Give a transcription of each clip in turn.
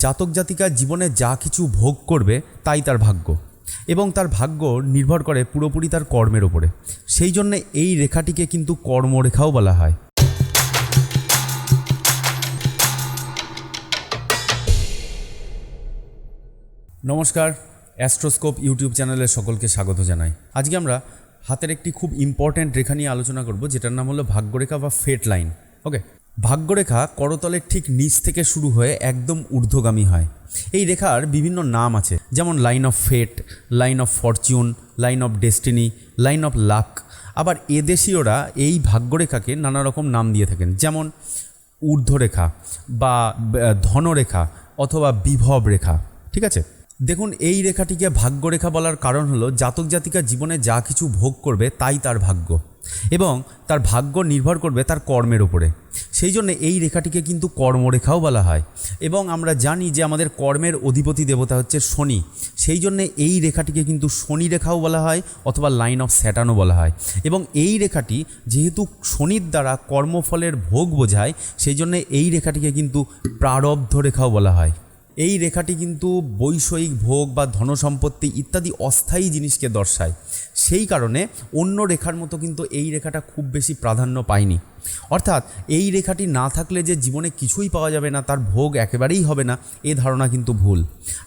জাতক জাতিকা জীবনে যা কিছু ভোগ করবে, তাই তার ভাগ্য। এবং তার ভাগ্য নির্ভর করে পুরোপুরি তার কর্মের ওপরে সেই জন্য এই রেখাটিকে কিন্তু কর্মরেখাও বলা হয়। নমস্কার, অ্যাস্ট্রোস্কোপ ইউটিউব চ্যানেলে সকলকে স্বাগত জানাই। আজকে আমরা হাতের একটি খুব ইম্পর্ট্যান্ট রেখা নিয়ে আলোচনা করব, যেটার নাম হলো ভাগ্যরেখা বা ফেট লাইন ওকে ভাগ্যরেখা করতলের ঠিক নিচ থেকে শুরু হয়ে একদম ঊর্ধ্বগামী হয়। এই রেখার বিভিন্ন নাম আছে, যেমন line of fate, line of fortune, line of destiny, line of luck. আবার এদেশীয়রা এই ভাগ্যরেখাকে নানা রকম নাম দিয়ে থাকেন, যেমন ঊর্ধ্বরেখা বা ধনরেখা অথবা বিভব রেখা ঠিক আছে? দেখুন, এই রেখাটিকে ভাগ্যরেখা বলার কারণ হলো, জাতক জাতিকা জীবনে যা কিছু ভোগ করবে তাই তার ভাগ্য। এবং তার ভাগ্য নির্ভর করবে তার কর্মের উপরে। সেই জন্য এই রেখাটিকে কিন্তু কর্মরেখাও বলা হয়। এবং আমরা জানি যে আমাদের কর্মের অধিপতি দেবতা হচ্ছে শনি। সেই জন্য এই রেখাটিকে কিন্তু শনি রেখাও বলা হয় অথবা লাইন অফ স্যাটানও বলা হয়। এবং এই রেখাটি যেহেতু শনির দ্বারা কর্মফলের ভোগ বোঝায়, সেই জন্য এই রেখাটিকে কিন্তু প্রারব্ধ রেখাও বলা হয়। এই রেখাটি কিন্তু বৈষয়িক ভোগ বা ধনসম্পত্তি ইত্যাদি অস্থায়ী জিনিসকে দর্শায়। সেই কারণে অন্য রেখার মতো কিন্তু এই রেখাটা খুব বেশি প্রাধান্য পায়নি। অর্থাৎ এই রেখাটি না থাকলে যে জীবনে কিছুই পাওয়া যাবে না, তার ভোগ একেবারেই হবে না, এ ধারণা কিন্তু ভুল।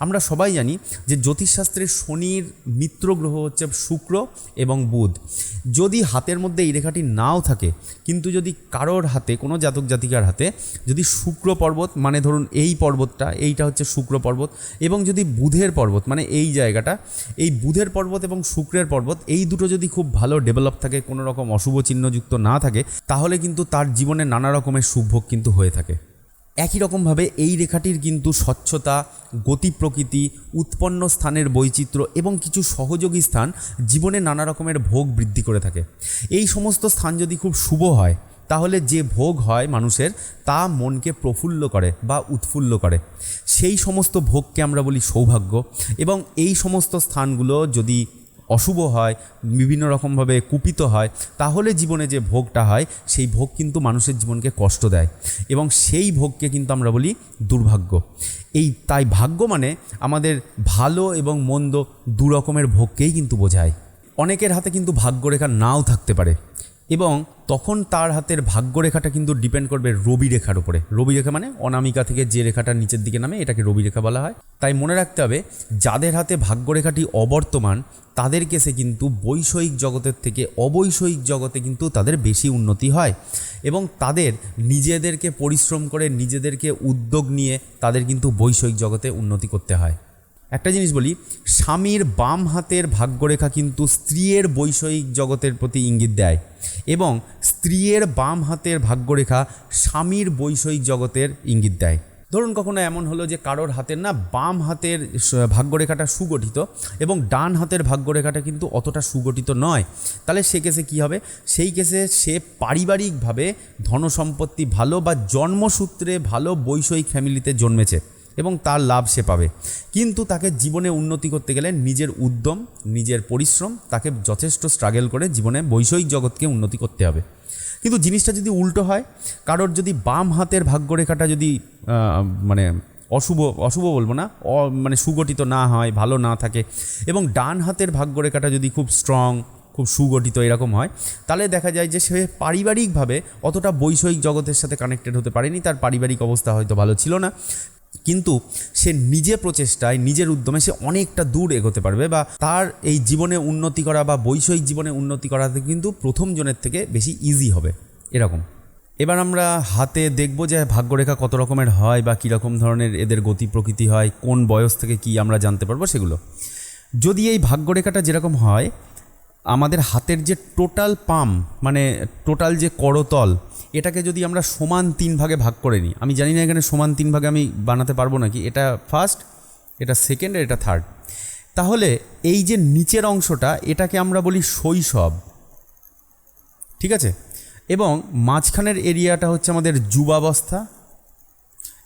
আমরা সবাই জানি যে জ্যোতিষশাস্ত্রে শনির মিত্র গ্রহ হচ্ছে শুক্র এবং বুধ। যদি হাতের মধ্যে এই রেখাটি নাও থাকে, কিন্তু যদি কারোর হাতে, কোনো জাতক জাতিকার হাতে, যদি শুক্র পর্বত মানে ধরুন এই পর্বতটা, এইটা হচ্ছে শুক্র পর্বত, এবং যদি বুধের পর্বত মানে এই জায়গাটা, এই বুধের পর্বত এবং শুক্রের পর্বত, এই দুটো যদি খুব ভালো ডেভেলপ থাকে, কোনো রকম অশুভ চিহ্নযুক্ত না থাকে, তাহলে কিন্তু তার জীবনে নানা রকমের সুভোগ কিন্তু হয়ে থাকে। একই রকমভাবে এই রেখাটির কিন্তু স্বচ্ছতা, গতি প্রকৃতি, উৎপন্ন স্থানের বৈচিত্র্য এবং কিছু সহযোগী স্থান জীবনে নানা রকমের ভোগ বৃদ্ধি করে থাকে। এই সমস্ত স্থান যদি খুব শুভ হয়, তাহলে যে ভোগ হয় মানুষের, তা মনকে প্রফুল্ল করে বা উৎফুল্ল করে। সেই সমস্ত ভোগকে আমরা বলি সৌভাগ্য এবং এই সমস্ত স্থানগুলো যদি অশুভ হয়, বিভিন্ন রকমভাবে কুপিত হয়, তাহলে জীবনে যে ভোগটা হয়, সেই ভোগ কিন্তু মানুষের জীবনকে কষ্ট দেয় এবং সেই ভোগকে কিন্তু আমরা বলি দুর্ভাগ্য। এই তাই ভাগ্য মানে আমাদের ভালো এবং মন্দ দু রকমের ভোগকেই কিন্তু বোঝায়। অনেকের হাতে কিন্তু ভাগ্যরেখা নাও থাকতে পারে। এবং তখন তার হাতের ভাগ্যরেখাটা কিন্তু ডিপেন্ড করবে রবি রেখার উপরে। রবি রেখা মানে অনামিকা থেকে যে রেখাটা নিচের দিকে নামে এটাকে রবি রেখা বলা হয়। তাই মনে রাখতে হবে, যাদের হাতে ভাগ্যরেখাটি অবর্তমান তাদের কেসে কিন্তু বৈষয়িক জগতের থেকে অবৈষয়িক জগতে কিন্তু তাদের বেশি উন্নতি হয় এবং তাদের নিজেদেরকে পরিশ্রম করে, নিজেদেরকে উদ্যোগ নিয়ে তাদের কিন্তু বৈষয়িক জগতে উন্নতি করতে হয়। একটা জিনিস বলি, স্বামীর বাম হাতের ভাগ্যরেখা কিন্তু স্ত্রীর বৈষয়িক জগতের প্রতি ইঙ্গিত দেয় এবং স্ত্রীর বাম হাতের ভাগ্যরেখা স্বামীর বৈষয়িক জগতের ইঙ্গিত দেয়। ধরুন কখনো এমন হলো যে কারোর হাতের না বাম হাতের ভাগ্যরেখাটা সুগঠিত এবং ডান হাতের ভাগ্যরেখাটা কিন্তু অতটা সুগঠিত নয়। তাহলে সে কেসে কী হবে? সেই কেসে সে পারিবারিকভাবে ধনসম্পত্তি ভালো বা জন্মসূত্রে ভালো বৈষয়িক ফ্যামিলিতে জন্মেছে। এবং তার লাভ সে পাবে। কিন্তু তাকে জীবনে উন্নতি করতে গেলে নিজের উদ্যম, নিজের পরিশ্রম, তাকে যথেষ্ট স্ট্রাগল করে জীবনে বৈষয়িক জগৎকে উন্নতি করতে হবে। কিন্তু জিনিসটা যদি উল্টো হয়, কারোর যদি বাম হাতের ভাগ্যরেখাটা যদি মানে অশুভ অশুভ বলব না মানে সুগঠিত না হয়, ভালো না থাকে এবং ডান হাতের ভাগ্য ভাগ্যরেখাটা যদি খুব স্ট্রং খুব সুগঠিত এরকম হয়, তাহলে দেখা যায় যে সে পারিবারিকভাবে অতটা বৈষয়িক জগতের সাথে কানেক্টেড হতে পারেনি, তার পারিবারিক অবস্থা হয়তো ভালো ছিল না। কিন্তু সে নিজে প্রচেষ্টায়, নিজের উদ্যমে সে অনেকটা দূর এগোতে পারবে বা তার এই জীবনে উন্নতি করা বা বৈষয়িক জীবনে উন্নতি করাতে কিন্তু প্রথম জনের থেকে বেশি ইজি হবে। এরকম। এবার আমরা হাতে দেখব যে ভাগ্যরেখা কত রকমের হয় বা কীরকম ধরনের এদের গতি প্রকৃতি হয়, কোন বয়স থেকে কি আমরা জানতে পারব সেগুলো। যদি এই ভাগ্যরেখাটা যেরকম হয় আমাদের হাতের যে টোটাল পাম মানে টোটাল যে করতল, এটাকে যদি আমরা সমান তিন ভাগে ভাগ করে নিই, আমি জানি না এখানে সমান তিন ভাগে আমি বানাতে পারব নাকি, এটা ফার্স্ট এটা সেকেন্ড আর এটা থার্ড তাহলে এই যে নিচের অংশটা, এটাকে আমরা বলি শৈশব। ঠিক আছে? এবং মাঝখানের এরিয়াটা হচ্ছে আমাদের যুবাবস্থা,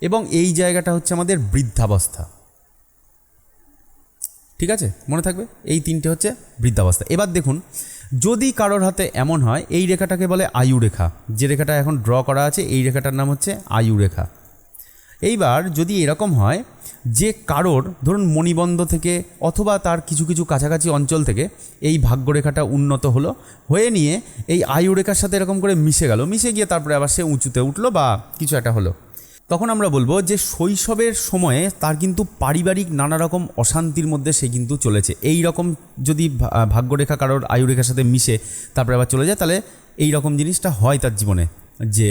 এবং এই জায়গাটা হচ্ছে আমাদের বৃদ্ধাবস্থা। ঠিক আছে? মনে থাকবে? এই তিনটে হচ্ছে বৃদ্ধাবস্থা। এবার দেখুন, যদি কারোর হাতে এমন হয়, এই রেখাটাকে বলে আয়ু রেখা। যে রেখাটা এখন ড্র করা আছে, এই রেখাটার নাম হচ্ছে আয়ু রেখা। এইবার যদি এরকম হয়, যে কারোর, ধরুন মণিবন্ধ থেকে অথবা তার কিছু কিছু কাছাকাছি অঞ্চল থেকে এই ভাগ্যরেখাটা উন্নত হলো, হয়ে নিয়ে এই আয়ুরেখার সাথে এরকম করে মিশে গেল। মিশে গিয়ে তারপরে আবার সে উঁচুতে উঠল বা কিছু একটা হলো। তখন আমরা বলব যে শৈশবের সময়ে তার কিন্তু পারিবারিক নানা রকম অশান্তির মধ্যে সে কিন্তু চলেছে। এই রকম যদি ভাগ্যরেখা কারোর আয়ুরেখার সাথে মিশে তারপরে আবার চলে যায়, তাহলে এই রকম জিনিসটা হয় তার জীবনে, যে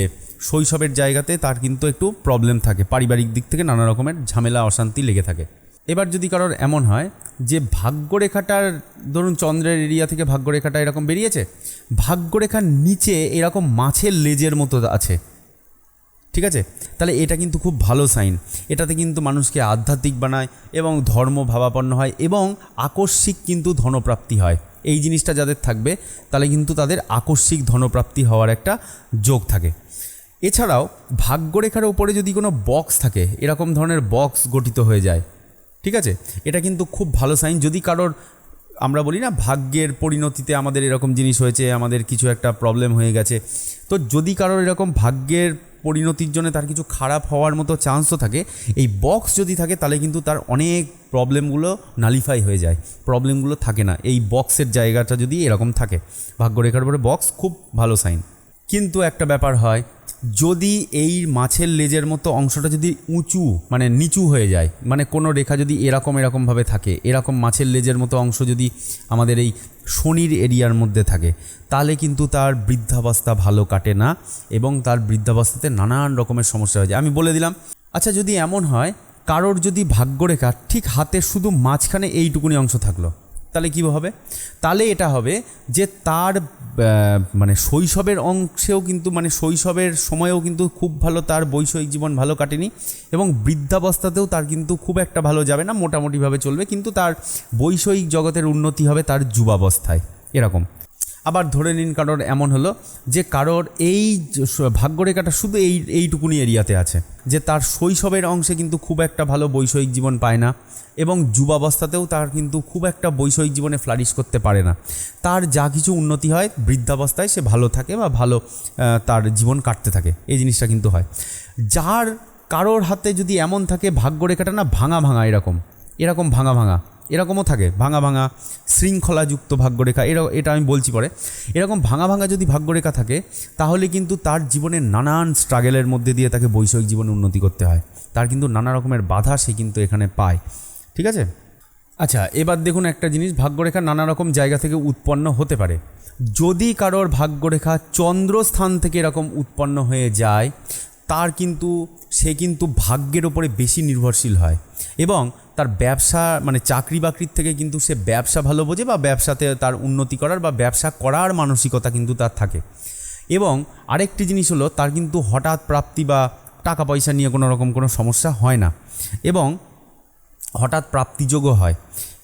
শৈশবের জায়গাতে তার কিন্তু একটু প্রবলেম থাকে, পারিবারিক দিক থেকে নানা রকমের ঝামেলা, অশান্তি লেগে থাকে। এবার যদি কারোর এমন হয় যে ভাগ্যরেখাটার, ধরুন চন্দ্রের এরিয়া থেকে ভাগ্যরেখাটা এরকম বেরিয়েছে, ভাগ্যরেখার নিচে এরকম মাছের লেজের মতো আছে। ঠিক আছে? তাহলে এটা কিন্তু খুব ভালো সাইন। এটাতে কিন্তু মানুষকে আধ্যাত্মিক বানায় এবং ধর্ম ভাবাপন্ন হয় এবং আকস্মিক কিন্তু ধনপ্রাপ্তি হয়। এই জিনিসটা যাদের থাকবে, তাহলে কিন্তু তাদের আকস্মিক ধনপ্রাপ্তি হওয়ার একটা যোগ থাকে। এছাড়াও ভাগ্যরেখার ওপরে যদি কোনো বক্স থাকে, এরকম ধরনের বক্স গঠিত হয়ে যায়, ঠিক আছে? এটা কিন্তু খুব ভালো সাইন। যদি কারোর, আমরা বলি না, ভাগ্যের পরিণতিতে আমাদের এরকম জিনিস হয়েছে, আমাদের কিছু একটা প্রবলেম হয়ে গেছে, তো যদি কারোর এরকম ভাগ্যের পরিণতির জন্য তার কিছু খারাপ হওয়ার মতো চান্সও থাকে। এই বক্স যদি থাকে, তাহলে কিন্তু তার অনেক প্রবলেমগুলো নালিফাই হয়ে যায়। প্রবলেমগুলো থাকে না। এই বক্সের জায়গাটা যদি এরকম থাকে, ভাগ্যরেখার পরে বক্স খুব ভালো সাইন কিন্তু একটা ব্যাপার হয় যদি এই মাছের লেজের মতো অংশটা যদি উঁচু মানে নিচু হয়ে যায় মানে কোনো রেখা যদি এরকম এরকমভাবে থাকে, এরকম মাছের লেজের মতো অংশ যদি আমাদের এই শনির এরিয়ার মধ্যে থাকে, তাহলে কিন্তু তার বৃদ্ধাবস্থা ভালো কাটে না এবং তার বৃদ্ধাবস্থাতে নানান রকমের সমস্যা হয়ে যায়। আমি বলে দিলাম আচ্ছা যদি এমন হয়, কারোর যদি ভাগ্যরেখা ঠিক হাতে শুধু মাঝখানে এইটুকুনি অংশ থাকল তাহলে কী হবে? তাহলে এটা হবে যে তার মানে শৈশবের অংশেও কিন্তু মানে শৈশবের সময়েও কিন্তু খুব ভালো তার বৈষয়িক জীবন ভালো কাটেনি এবং বৃদ্ধাবস্থাতেও তার কিন্তু খুব একটা ভালো যাবে না, মোটামুটিভাবে চলবে। কিন্তু তার বৈষয়িক জগতের উন্নতি হবে তার যুবাবস্থায়। এরকম। আবার ধরে নিন কারোর এমন হলো যে কারোর এই ভাগ্যরেখাটা শুধু এই, এইটুকুনি এরিয়াতে আছে, যে তার শৈশবের অংশে কিন্তু খুব একটা ভালো বৈষয়িক জীবন পায় না এবং যুবাবস্থাতেও তার কিন্তু খুব একটা বৈষয়িক জীবনে ফ্লারিশ করতে পারে না। তার যা কিছু উন্নতি হয় বৃদ্ধাবস্থায় সে ভালো থাকে বা ভালো তার জীবন কাটতে থাকে, এই জিনিসটা কিন্তু হয়। যার কারোর হাতে যদি এমন থাকে ভাগ্যরেখাটা না ভাঙা ভাঙা এরকম এরকম ভাঙা ভাঙা। এরকমও থাকে, ভাঙা ভাঙা শৃঙ্খলাযুক্ত ভাগ্যরেখা, এর, এটা আমি বলছি পরে। এরকম ভাঙা ভাঙা যদি ভাগ্যরেখা থাকে, তাহলে কিন্তু তার জীবনে নানান স্ট্রাগেলের মধ্যে দিয়ে তাকে বৈষয়িক জীবনে উন্নতি করতে হয়। তার কিন্তু নানা রকমের বাধা সে কিন্তু এখানে পায়। ঠিক আছে? আচ্ছা এবার দেখুন একটা জিনিস, ভাগ্যরেখা নানা রকম জায়গা থেকে উৎপন্ন হতে পারে। যদি কারোর ভাগ্যরেখা চন্দ্রস্থান থেকে এরকম উৎপন্ন হয়ে যায়, তার কিন্তু, সে কিন্তু ভাগ্যের ওপরে বেশি নির্ভরশীল হয়। এবং তার ব্যবসা মানে চাকরি বাকরির থেকে কিন্তু সে ব্যবসা ভালো বোঝে বা ব্যবসাতে তার উন্নতি করার বা ব্যবসা করার মানসিকতা কিন্তু তার থাকে। এবং আরেকটি জিনিস হলো, তার কিন্তু হঠাৎ প্রাপ্তি বা টাকা পয়সা নিয়ে কোনো রকম কোনো সমস্যা হয় না। এবং হঠাৎ প্রাপ্তিযোগও হয়।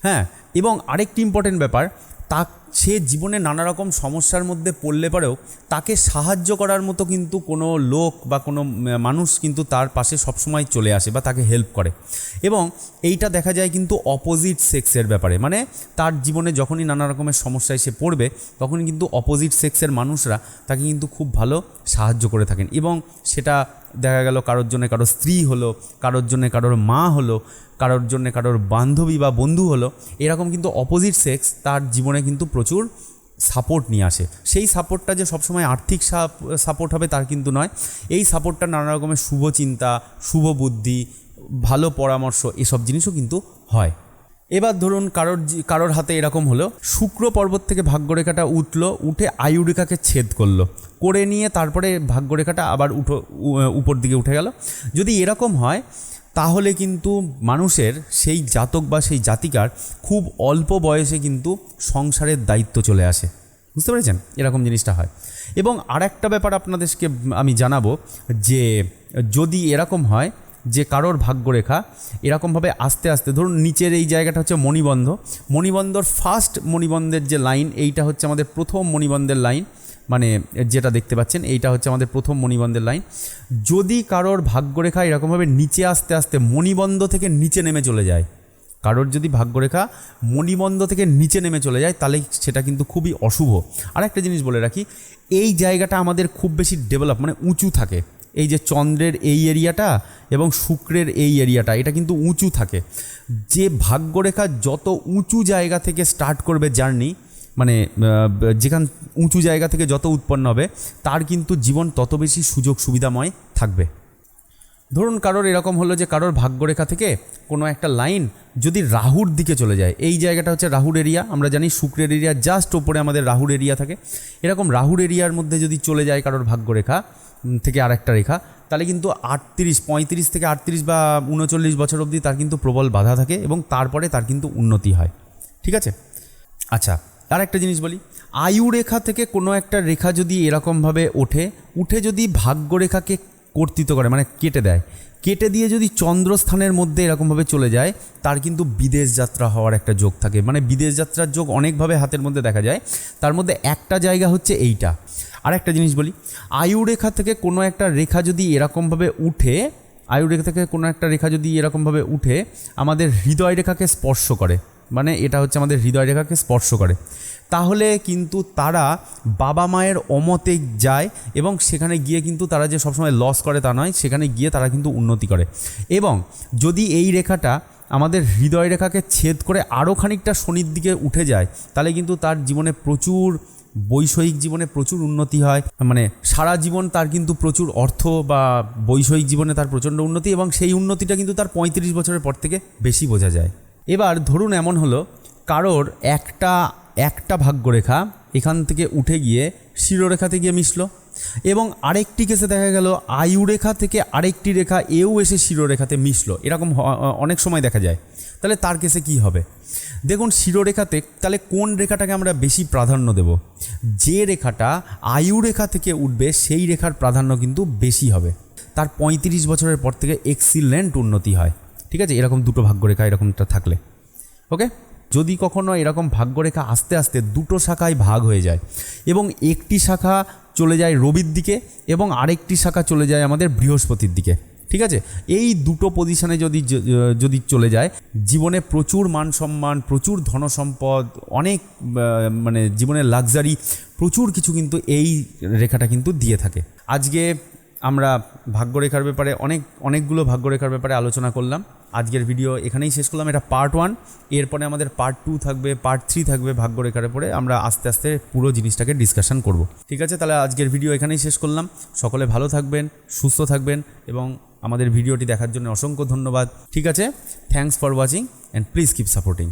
হ্যাঁ এবং আরেকটি ইম্পর্টেন্ট ব্যাপার তা সে জীবনে নানা রকম সমস্যার মধ্যে পড়লে পরেও তাকে সাহায্য করার মতো কিন্তু কোনো লোক বা কোনো মানুষ কিন্তু তার পাশে সবসময় চলে আসে বা তাকে হেল্প করে। এবং এইটা দেখা যায় কিন্তু অপোজিট সেক্সের ব্যাপারে। মানে তার জীবনে যখনই নানা রকমের সমস্যায় সে পড়বে, তখনই কিন্তু অপোজিট সেক্সের মানুষরা তাকে কিন্তু খুব ভালো সাহায্য করে থাকেন। এবং সেটা দেখা গেল কারোর জন্য কারোর স্ত্রী হলো, কারোর জন্য কারোর মা হলো, কারোর জন্য কারোর বান্ধবী বা বন্ধু হলো, এরকম কিন্তু অপোজিট সেক্স তার জীবনে কিন্তু প্রচুর সাপোর্ট নিয়ে আসে। সেই সাপোর্টটা যে সবসময় আর্থিক সাপোর্ট হবে তার কিন্তু নয়। এই সাপোর্টটা নানা রকমের শুভ চিন্তা, শুভ বুদ্ধি, ভালো পরামর্শ এসব জিনিসও কিন্তু হয়। এবার ধরুন কারোর কারোর হাতে এরকম হলো, শুক্র পর্বত থেকে ভাগ্যরেখাটা উঠল, উঠে আয়ুরেখাকে ছেদ করল। করে নিয়ে তারপরে ভাগ্যরেখাটা আবার উঠো উপর দিকে উঠে গেল। যদি এরকম হয়, তাহলে কিন্তু মানুষের সেই জাতক বা সেই জাতিকার খুব অল্প বয়সে কিন্তু সংসারের দায়িত্ব চলে আসে। বুঝতে পেরেছেন? এরকম জিনিসটা হয়। এবং আর একটা ব্যাপার আপনাদেরকে আমি জানাব যে, যদি এরকম হয় যে কারোর ভাগ্যরেখা এরকমভাবে আস্তে আস্তে, ধরুন নিচের এই জায়গাটা হচ্ছে মণিবন্ধ। মণিবন্ধর ফার্স্ট মণিবন্ধের যে লাইন এইটা হচ্ছে আমাদের প্রথম মণিবন্ধের লাইন মানে যেটা দেখতে পাচ্ছেন, এইটা হচ্ছে আমাদের প্রথম মণিবন্ধের লাইন। যদি কারোর ভাগ্যরেখা এরকমভাবে নিচে আস্তে আস্তে মণিবন্ধ থেকে নিচে নেমে চলে যায়, কারোর যদি ভাগ্যরেখা মণিবন্ধ থেকে নিচে নেমে চলে যায়, তাহলে সেটা কিন্তু খুবই অশুভ। আর একটা জিনিস বলে রাখি, এই জায়গাটা আমাদের খুব বেশি ডেভেলপ মানে উঁচু থাকে। এই যে চন্দ্রের এই এরিয়াটা এবং শুক্রের এই এরিয়াটা, এটা কিন্তু উঁচু থাকে। যে ভাগ্যরেখা যত উঁচু জায়গা থেকে স্টার্ট করবে জার্নি মানে যেখান উঁচু জায়গা থেকে যত উৎপন্ন হবে, তার কিন্তু জীবন তত বেশি সুযোগ সুবিধাময় থাকবে। ধরুন কারোর এরকম হলো যে, কারোর ভাগ্যরেখা থেকে কোনো একটা লাইন যদি রাহুর দিকে চলে যায়, এই জায়গাটা হচ্ছে রাহুর এরিয়া, আমরা জানি শুক্রের এরিয়া জাস্ট ওপরে আমাদের রাহুর এরিয়া থাকে। এরকম রাহুর এরিয়ার মধ্যে যদি চলে যায় কারোর ভাগ্যরেখা থেকে আরেকটা রেখা, তাহলে কিন্তু আটত্রিশ, পঁয়ত্রিশ থেকে আটত্রিশ বা উনচল্লিশ বছর অবধি তার কিন্তু প্রবল বাধা থাকে এবং তারপরে তার কিন্তু উন্নতি হয়। ঠিক আছে? আচ্ছা আর একটা জিনিস বলি, আয়ু রেখা থেকে কোনো একটা রেখা যদি এরকমভাবে ওঠে, উঠে যদি ভাগ্যরেখাকে কর্তৃত্ব করে মানে কেটে দেয়, কেটে দিয়ে যদি চন্দ্রস্থানের মধ্যে এরকমভাবে চলে যায়, তার কিন্তু বিদেশ যাত্রা হওয়ার একটা যোগ থাকে। মানে বিদেশ যাত্রার যোগ অনেকভাবে হাতের মধ্যে দেখা যায়, তার মধ্যে একটা জায়গা হচ্ছে এইটা। আর একটা জিনিস বলি, আয়ু রেখা থেকে কোনো একটা রেখা যদি এরকমভাবে উঠে, আয়ু রেখা থেকে কোনো একটা রেখা যদি এরকমভাবে উঠে, আমাদের হৃদয় রেখাকে স্পর্শ করে। মানে এটা হচ্ছে আমাদের হৃদয় রেখাকে স্পর্শ করে। তাহলে কিন্তু তারা বাবা মায়ের অমতে যায় এবং সেখানে গিয়ে কিন্তু তারা যে সবসময় লস করে তা নয়, সেখানে গিয়ে তারা কিন্তু উন্নতি করে। এবং যদি এই রেখাটা আমাদের হৃদয় রেখাকে ছেদ করে আরও খানিকটা শনির দিকে উঠে যায়, তাহলে কিন্তু তার জীবনে প্রচুর বৈষয়িক জীবনে প্রচুর উন্নতি হয়। মানে সারা জীবন তার কিন্তু প্রচুর অর্থ বা বৈষয়িক জীবনে তার প্রচণ্ড উন্নতি এবং সেই উন্নতিটা কিন্তু তার পঁয়ত্রিশ বছরের পর থেকে বেশি বোঝা যায়। এবার ধরুন এমন হলো, কারোর একটা একটা ভাগ্যরেখা এখান থেকে উঠে গিয়ে শিরোরেখাতে গিয়ে মিশলো এবং আরেকটি কেসে দেখা গেল, আয়ুরেখা থেকে আরেকটি রেখা এও এসে শিরোরেখাতে মিশলো। এরকম অনেক সময় দেখা যায়। তাহলে তার কেসে কি হবে? দেখুন শিরোরেখাতে তাহলে কোন রেখাটাকে আমরা বেশি প্রাধান্য দেব? যে রেখাটা আয়ুরেখা থেকে উঠবে, সেই রেখার প্রাধান্য কিন্তু বেশি হবে। তার পঁয়ত্রিশ বছরের পর থেকে এক্সিলেন্ট উন্নতি হয়। ঠিক আছে? এরকম দুটো ভাগ্যরেখা এরকমটা থাকলে। ওকে যদি কখনো এরকম ভাগ্যরেখা আস্তে আস্তে দুটো শাখায় ভাগ হয়ে যায় এবং একটি শাখা চলে যায় রবির দিকে এবং আরেকটি শাখা চলে যায় আমাদের বৃহস্পতির দিকে, ঠিক আছে? এই দুটো পজিশানে যদি যদি চলে যায়, জীবনে প্রচুর মান সম্মান, প্রচুর ধনসম্পদ অনেক মানে জীবনের লাক্সারি প্রচুর কিছু কিন্তু এই রেখাটা কিন্তু দিয়ে থাকে। আজকে আমরা ভাগ্যরেখার ব্যাপারে অনেক, অনেকগুলো ভাগ্যরেখার ব্যাপারে আলোচনা করলাম। আজকের ভিডিও এখানেই শেষ করলাম। এটা পার্ট ওয়ান এরপরে আমাদের পার্ট টু থাকবে পার্ট থ্রি থাকবে ভাগ্যরেখার উপরে। আমরা আস্তে আস্তে পুরো জিনিসটাকে ডিসকাশন করব। ঠিক আছে? তাহলে আজকের ভিডিও এখানেই শেষ করলাম। সকলে ভালো থাকবেন, সুস্থ থাকবেন এবং আমাদের ভিডিওটি দেখার জন্য অসংখ্য ধন্যবাদ। ঠিক আছে? Thanks for watching and please keep supporting